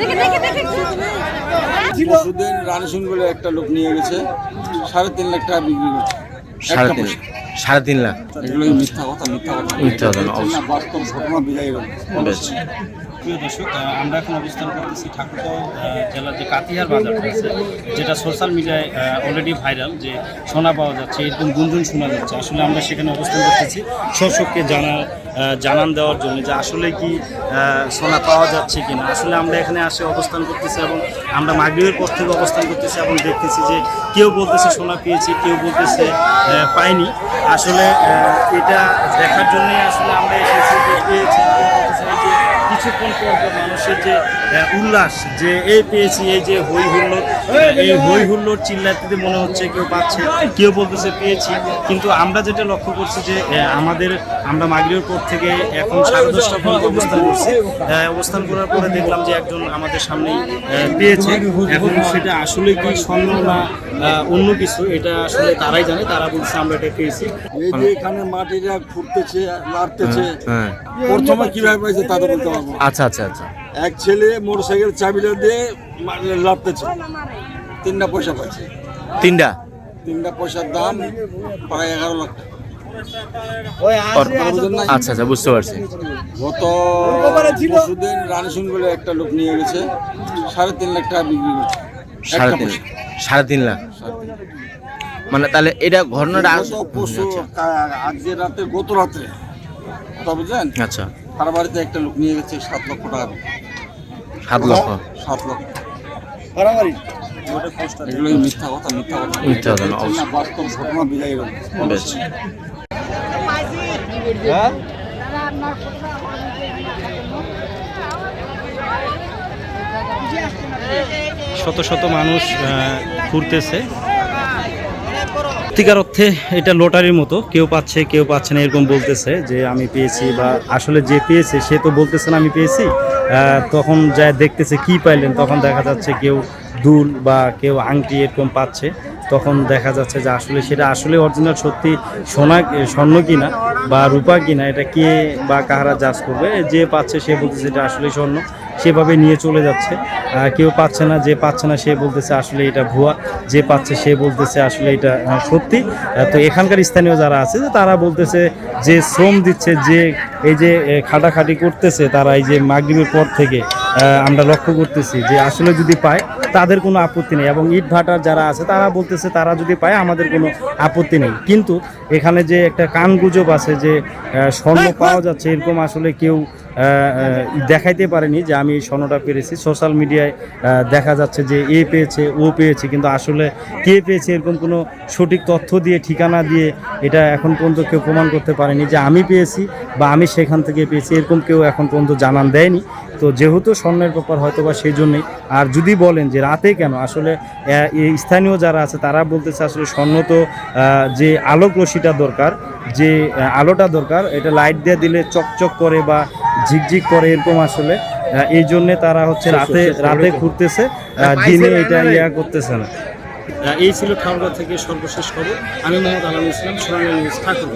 দেখে দেখে দেখে। পরশুদিন রানী সিং বলে একটা লোক নিয়ে গেছে সাড়ে তিন লাখ টাকা বিক্রি করছে। সাড়ে তিন। সাড়ে তিন লাখ। এগুলো মিথ্যা কথা? মিথ্যা কথা। মিথ্যা কথা বাস্তব ঘটনা বিদায় বেশ। প্রিয় দর্শক আমরা এখন অবস্থান করতেছি ঠাকুরগাঁও জেলার যে কাতিহার বাজারটা আছে, যেটা সোশ্যাল মিডিয়ায় অলরেডি ভাইরাল যে সোনা পাওয়া যাচ্ছে, এরকম গুঞ্জন শোনা যাচ্ছে। আসলে আমরা সেখানে অবস্থান করতেছি দর্শককে জানা জানান দেওয়ার জন্য যে আসলে কি সোনা পাওয়া যাচ্ছে কিনা। আসলে আমরা এখানে আসে অবস্থান করতেছি এবং আমরা মাগরীবের পর থেকে অবস্থান করতেছি এবং দেখতেছি যে কেউ বলতেছে সোনা পেয়েছি, কেউ বলতেছে পাইনি আসলে এটা দেখার জন্যই আসলে আমরা এসেছি যে পেয়েছি কেউ বলতেছে এই যে কিছুক্ষণ পর মানুষের যে উল্লাস যে এই পেয়েছি এই যে হই হুল্লোড় এই হই হুল্লোড় চিল্লাতে মনে হচ্ছে কেউ পাচ্ছে কেউ বলতেছে পেয়েছি। কিন্তু আমরা যেটা লক্ষ্য করছি যে আমাদের আমরা মাগরির পর থেকে এখন সাড়ে দশটা পর্যন্ত অবস্থান করছি। অবস্থান করার পরে দেখলাম যে একজন আমাদের সামনেই পেয়েছে। এখন সেটা আসলে কি স্বর্ণ না অন্য কিছু এটা আসলে তারাই জানে তারা বলছে আমরা এটা পেয়েছি। এই যে এখানে মাটিটা ফুটতেছে লাড়তেছে হ্যাঁ প্রথমে কীভাবে পাইছে তা তো বলতে পারব আচ্ছা আচ্ছা আচ্ছা। এক ছেলে মোটর সাইকেল চাবিটা দিয়ে লাড়তেছে তিনটা পয়সা পাইছে। তিনটা? তিনটা পয়সার দাম প্রায় এগারো লাখ টাকা? আচ্ছা আচ্ছা বুঝতে পারছি। গত পরশুদিন বলে একটা লোক নিয়ে গেছে সাড়ে তিন লাখ টাকা বিক্রি করছে। সাড়ে তিন সাড়ে তিন লাখ? সাড়ে তিন মানে তাহলে এটা ঘটনাটা আচ্ছা, আজকে রাতে গত রাত্রে কথা বুঝলেন? আচ্ছা। তার বাড়িতে একটা লোক নিয়ে গেছে সাত লক্ষ টাকা। সাত লক্ষ। সাত লক্ষ। এগুলো মিথ্যা কথা মিথ্যা কথা। মিথ্যা কথা না, এটা না, অবশ্যই। বাস্তব ঘটনা বিদায় গেল বেশ। শত শত মানুষ ঘুরতেছে। সত্যিকার অর্থে এটা লটারির মতো। কেউ পাচ্ছে কেউ পাচ্ছে না এরকম বলতেছে যে আমি পেয়েছি বা আসলে যে পেয়েছে সে তো বলতেছে না আমি পেয়েছি। আহ, তখন যা দেখতেছে কি পাইলেন তখন দেখা যাচ্ছে কেউ দুল বা কেউ আংটি এরকম পাচ্ছে, তখন দেখা যাচ্ছে যে আসলে সেটা আসলে অরিজিনাল সত্যি সোনা, স্বর্ণ কিনা বা রূপা কিনা, এটা কে বা কাহারা জাজ করবে? যে পাচ্ছে সে বলতেছে এটা আসলে স্বর্ণ, সেভাবে নিয়ে চলে যাচ্ছে। কেউ পাচ্ছে না, যে পাচ্ছে না সে বলতেছে আসলে এটা ভুয়া, যে পাচ্ছে সে বলতেছে আসলে এটা সত্যি। তো এখানকার স্থানীয় যারা আছে যে তারা বলতেছে যে শ্রম দিচ্ছে, যে এই যে খাটাখাটি করতেছে, তারা এই যে মাগরিবের পর থেকে আমরা লক্ষ্য করতেছি যে আসলে যদি পায় তাদের কোনো আপত্তি নেই এবং ইট ভাটার যারা আছে তারা বলতেছে তারা যদি পায় আমাদের কোনো আপত্তি নেই। কিন্তু এখানে যে একটা কান গুজব আছে যে স্বর্ণ পাওয়া যাচ্ছে এরকম আসলে কেউ দেখাইতে পারেনি যে আমি এই স্বর্ণটা পেরেছি। সোশ্যাল মিডিয়ায় দেখা যাচ্ছে যে এ পেয়েছে, ও পেয়েছে, কিন্তু আসলে কে পেয়েছে এরকম কোনো সঠিক তথ্য দিয়ে, ঠিকানা দিয়ে এটা এখন পর্যন্ত কেউ প্রমাণ করতে পারেনি যে আমি পেয়েছি বা আমি সেখান থেকে পেয়েছি, এরকম কেউ এখন পর্যন্ত জানান দেয়নি। তো যেহেতু স্বর্ণের ব্যাপার হয়তো বা সেই জন্যই। আর যদি বলেন যে রাতে কেন? আসলে স্থানীয় যারা আছে তারা বলতেছে আসলে স্বর্ণ তো যে আলোক রশ্মিটা দরকার, যে আলোটা দরকার, এটা লাইট দিয়ে দিলে চকচক করে বা ঝিকঝিক করে এরকম আসলে। আহ, এই জন্যে তারা হচ্ছে রাতে রাতে ঘুরতেছে। দিনে এটা ইয়া করতেছে না। এই ছিল ঠাকুরগাঁ থেকে সর্বশেষ খবর। আমি মোহাম্মদ আলম ইসলাম সোনালী নিউজ ঠাকুর।